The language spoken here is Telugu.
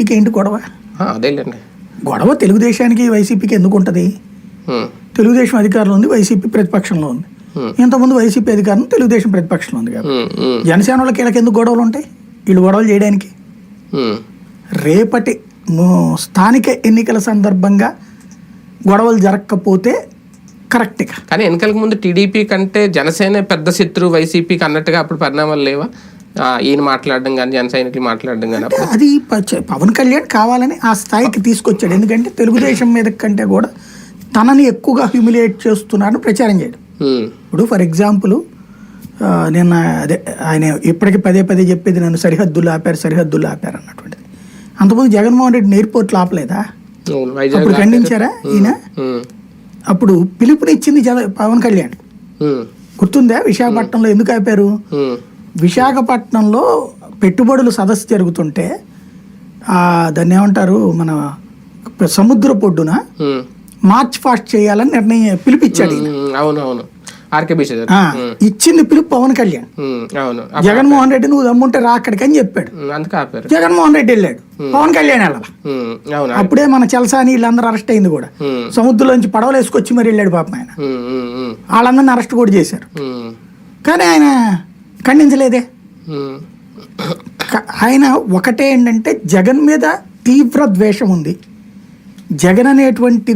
వైసీపీకి ఏంటి గొడవ? అదేలేండి. గొడవ తెలుగుదేశానికి వైసీపీకి ఎందుకు ఉంటుంది? తెలుగుదేశం అధికారంలో ఉంది వైసీపీ ప్రతిపక్షంలో ఉంది. ఇంతకుముందు వైసీపీ అధికారం తెలుగుదేశం ప్రతిపక్షంలో ఉంది ఉమ్, జనసేన వాళ్ళకి వీళ్ళకి ఎందుకు గొడవలు ఉంటాయి? వీళ్ళు గొడవలు చేయడానికి. రేపటి స్థానిక ఎన్నికల సందర్భంగా గొడవలు జరగకపోతే కరెక్ట్గా కానీ ఎన్నికలకు ముందు టీడీపీ కంటే జనసేన పెద్ద శత్రువు వైసీపీకి అన్నట్టుగా అప్పుడు పరిణామాలు లేవా? ఈయన మాట్లాడడం కానీ జన సైనికులు మాట్లాడడం కానీ అది పవన్ కళ్యాణ్ కావాలని ఆ స్థాయికి తీసుకొచ్చాడు. ఎందుకంటే తెలుగుదేశం మీద కంటే కూడా తనని ఎక్కువగా హ్యూమిలియేట్ చేస్తున్నారని ప్రచారం చేయడం. ఇప్పుడు ఫర్ ఎగ్జాంపుల్ నిన్న అదే ఆయన ఇప్పటికీ పదే పదే చెప్పేది నన్ను సరిహద్దులు ఆపారు సరిహద్దులు ఆపారు అన్నటువంటిది. అంతకుముందు జగన్మోహన్ రెడ్డి ఎయిర్పోర్ట్లు ఆపలేదా? అప్పుడు ఖండించారా ఈయన? అప్పుడు పిలుపునిచ్చింది పవన్ కళ్యాణ్. గుర్తుందా? విశాఖపట్నంలో ఎందుకు ఆపారు? విశాఖపట్నంలో పెట్టుబడులు సదస్సు జరుగుతుంటే ఆ, దాన్ని ఏమంటారు మన సముద్ర పొడ్డున మార్చ్ ఫాస్ట్ చేయాలని నిర్ణయం పిలిపించాడు ఈయన. ఉమ్, అవును అవును ఆర్కే బీచ్ దగ్గర. ఆ, ఇచ్చింది పిలుపు పవన్ కళ్యాణ్. అవును. జగన్మోహన్ రెడ్డి నువ్వు దమ్ముంటే రా అక్కడికి అని చెప్పాడు. జగన్మోహన్ రెడ్డి వెళ్ళాడు. పవన్ కళ్యాణ్ వెళ్ళాల? అప్పుడే మన చలసాని వీళ్ళందరూ అరెస్ట్ అయింది కూడా. సముద్రంలోంచి పడవలు వేసుకొచ్చి మరి వెళ్ళాడు పాపం ఆయన. వాళ్ళందరిని అరెస్ట్ కూడా చేశారు. కానీ ఆయన ఖండించలేదే. ఆయన ఒకటే ఏంటంటే జగన్ మీద తీవ్ర ద్వేషం ఉంది జగన్ అనేటువంటి